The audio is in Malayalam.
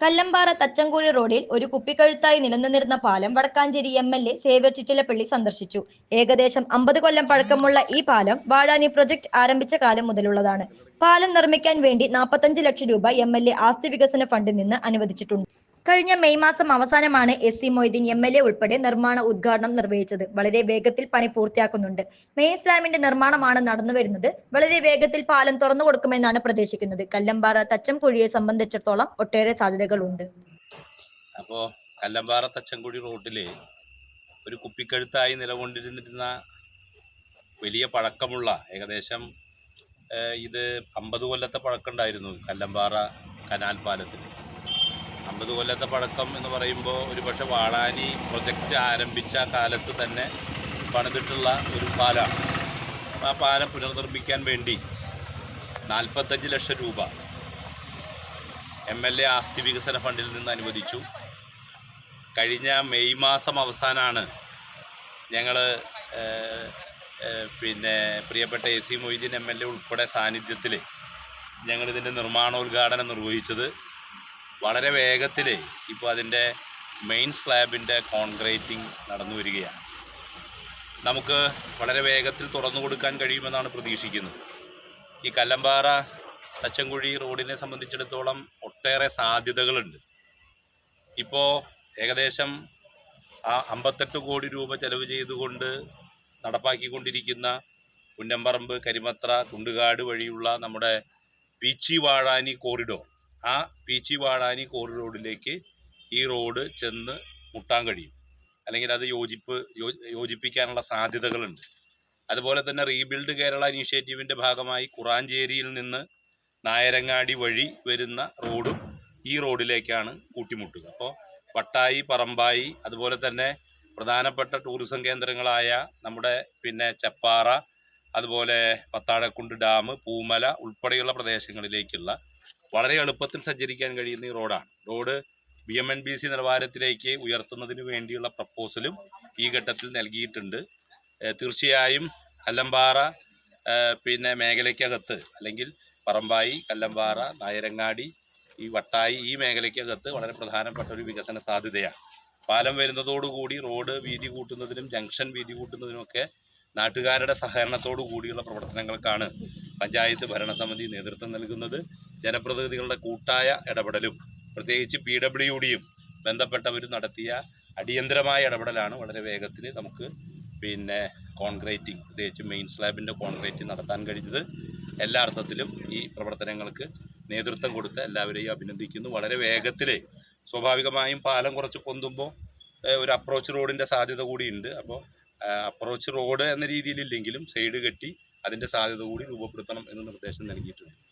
കല്ലമ്പാറ തച്ചങ്കോഴി റോഡിൽ ഒരു കുപ്പിക്കഴുത്തായി നിലനിന്നിരുന്ന പാലം Wadakkanchery M L A Xavier Chittilappally സന്ദർശിച്ചു. ഏകദേശം അമ്പത് കൊല്ലം പഴക്കമുള്ള ഈ പാലം വാഴാനി പ്രൊജക്ട് ആരംഭിച്ച കാലം മുതലുള്ളതാണ്. പാലം നിർമ്മിക്കാൻ വേണ്ടി നാൽപ്പത്തഞ്ച് ലക്ഷം രൂപ എം എൽ എ ആസ്തി വികസന ഫണ്ടിൽ നിന്ന് അനുവദിച്ചിട്ടുണ്ട്. കഴിഞ്ഞ മെയ് മാസം അവസാനമാണ് S C Moideen M L A ഉൾപ്പെടെ നിർമ്മാണ ഉദ്ഘാടനം നിർവഹിച്ചത്. വളരെ വേഗത്തിൽ പണി പൂർത്തിയാക്കുന്നുണ്ട്. മെയിൻ സ്ലാമിന്റെ നിർമ്മാണമാണ് നടന്നു വരുന്നത്. വളരെ വേഗത്തിൽ പാലം തുറന്നു കൊടുക്കുമെന്നാണ് പ്രതീക്ഷിക്കുന്നത്. കല്ലമ്പാറ തച്ചംകുഴിയെ സംബന്ധിച്ചിടത്തോളം ഒട്ടേറെ സാധ്യതകളുണ്ട്. അപ്പോ കല്ലമ്പാറ തച്ചംകുഴി റോഡിലെ ഒരു കുപ്പിക്കഴുത്തായി നിലകൊണ്ടിരുന്നിരുന്ന വലിയ പഴക്കമുള്ള ഏകദേശം ഇത് അമ്പത് കൊല്ലത്തെ പഴക്കമുണ്ടായിരുന്നു കല്ലമ്പാറ കനാൽ പാലത്തിന്. അമ്പത് കൊല്ലത്തെ പഴക്കം എന്ന് പറയുമ്പോൾ ഒരു പക്ഷെ വാളാനി പ്രൊജക്റ്റ് ആരംഭിച്ച കാലത്ത് തന്നെ പണിതിട്ടുള്ള ഒരു പാലമാണ് ആ പാലം പുനർനിർമ്മിക്കാൻ വേണ്ടി നാൽപ്പത്തഞ്ച് ലക്ഷം രൂപ എം എൽ എ ആസ്തി വികസന ഫണ്ടിൽ നിന്ന് അനുവദിച്ചു. കഴിഞ്ഞ മെയ് മാസം അവസാനമാണ് ഞങ്ങൾ പിന്നെ പ്രിയപ്പെട്ട A C Moideen M L A ഉൾപ്പെടെ സാന്നിധ്യത്തിൽ ഞങ്ങളിതിന്റെ നിർമ്മാണോദ്ഘാടനം നിർവഹിച്ചത്. വളരെ വേഗത്തിൽ ഇപ്പോൾ അതിന്റെ മെയിൻ സ്ലാബിന്റെ കോൺക്രീറ്റിംഗ് നടന്നു വരികയാണ്. നമുക്ക് വളരെ വേഗത്തിൽ തുറന്നു കൊടുക്കാൻ കഴിയുമെന്നാണ് പ്രതീക്ഷിക്കുന്നത്. ഈ കല്ലമ്പാറ തച്ചൻകുഴി റോഡിനെ സംബന്ധിച്ചിടത്തോളം ഒട്ടേറെ സാധ്യതകളുണ്ട്. ഇപ്പോൾ ഏകദേശം ആ അമ്പത്തെട്ട് കോടി രൂപ ചെലവ് ചെയ്തുകൊണ്ട് നടപ്പാക്കിക്കൊണ്ടിരിക്കുന്ന പുന്നമ്പറമ്പ് കരിമത്ര കുണ്ടുകാട് വഴിയുള്ള നമ്മുടെ പീച്ചി വാഴാനി കോറിഡോർ ആ പീച്ചി വാടാനി കോറി റോഡിലേക്ക് ഈ റോഡ് ചെന്ന് മുട്ടാൻ കഴിയും. അല്ലെങ്കിൽ അത് യോജിപ്പ് യോജിപ്പിക്കാനുള്ള സാധ്യതകളുണ്ട്. അതുപോലെ തന്നെ റീബിൽഡ് കേരള ഇനീഷ്യേറ്റീവിന്റെ ഭാഗമായി കുറാഞ്ചേരിയിൽ നിന്ന് നായരങ്ങാടി വഴി വരുന്ന റോഡും ഈ റോഡിലേക്കാണ് കൂട്ടിമുട്ടുക. അപ്പോൾ പട്ടായി പറമ്പായി അതുപോലെ തന്നെ പ്രധാനപ്പെട്ട ടൂറിസം കേന്ദ്രങ്ങളായ നമ്മുടെ പിന്നെ ചെപ്പാറ അതുപോലെ പത്താഴക്കുണ്ട് ഡാം പൂമല ഉൾപ്പെടെയുള്ള പ്രദേശങ്ങളിലേക്കുള്ള വളരെ എളുപ്പത്തിൽ സഞ്ചരിക്കാൻ കഴിയുന്ന ഈ റോഡാണ്. Road B M N B C നിലവാരത്തിലേക്ക് ഉയർത്തുന്നതിന് വേണ്ടിയുള്ള പ്രപ്പോസലും ഈ ഘട്ടത്തിൽ നൽകിയിട്ടുണ്ട്. തീർച്ചയായും കല്ലമ്പാറ പിന്നെ മേഖലയ്ക്കകത്ത് അല്ലെങ്കിൽ പറമ്പായി കല്ലമ്പാറ നായരങ്ങാടി ഈ വട്ടായി ഈ മേഖലയ്ക്കകത്ത് വളരെ പ്രധാനപ്പെട്ട ഒരു വികസന സാധ്യതയാണ്. പാലം വരുന്നതോടുകൂടി റോഡ് വീതി കൂട്ടുന്നതിനും ജംഗ്ഷൻ വീതി കൂട്ടുന്നതിനുമൊക്കെ നാട്ടുകാരുടെ സഹകരണത്തോടു കൂടിയുള്ള പ്രവർത്തനങ്ങൾക്കാണ് പഞ്ചായത്ത് ഭരണസമിതി നേതൃത്വം നൽകുന്നത് ജനപ്രതിനിധികളുടെ കൂട്ടായ ഇടപെടലും പ്രത്യേകിച്ച് പി ഡബ്ല്യു ഡിയും ബന്ധപ്പെട്ടവരും നടത്തിയ അടിയന്തരമായ ഇടപെടലാണ് വളരെ വേഗത്തിൽ നമുക്ക് പിന്നെ കോൺക്രീറ്റിംഗ് പ്രത്യേകിച്ച് മെയിൻ സ്ലാബിന്റെ കോൺക്രീറ്റിംഗ് നടത്താൻ കഴിഞ്ഞത്. എല്ലാ അർത്ഥത്തിലും ഈ പ്രവർത്തനങ്ങൾക്ക് നേതൃത്വം കൊടുത്ത് എല്ലാവരെയും അഭിനന്ദിക്കുന്നു. വളരെ വേഗത്തിൽ സ്വാഭാവികമായും പാലം കുറച്ച് പൊന്തുമ്പോൾ ഒരു അപ്രോച്ച് റോഡിന്റെ സാധ്യത കൂടിയുണ്ട്. അപ്പോൾ അപ്രോച്ച് റോഡ് എന്ന രീതിയിലില്ലെങ്കിലും സൈഡ് കെട്ടി അതിന്റെ സാധ്യത കൂടി രൂപപ്പെടുത്തണം എന്ന് നിർദ്ദേശം നൽകിയിട്ടുണ്ട്.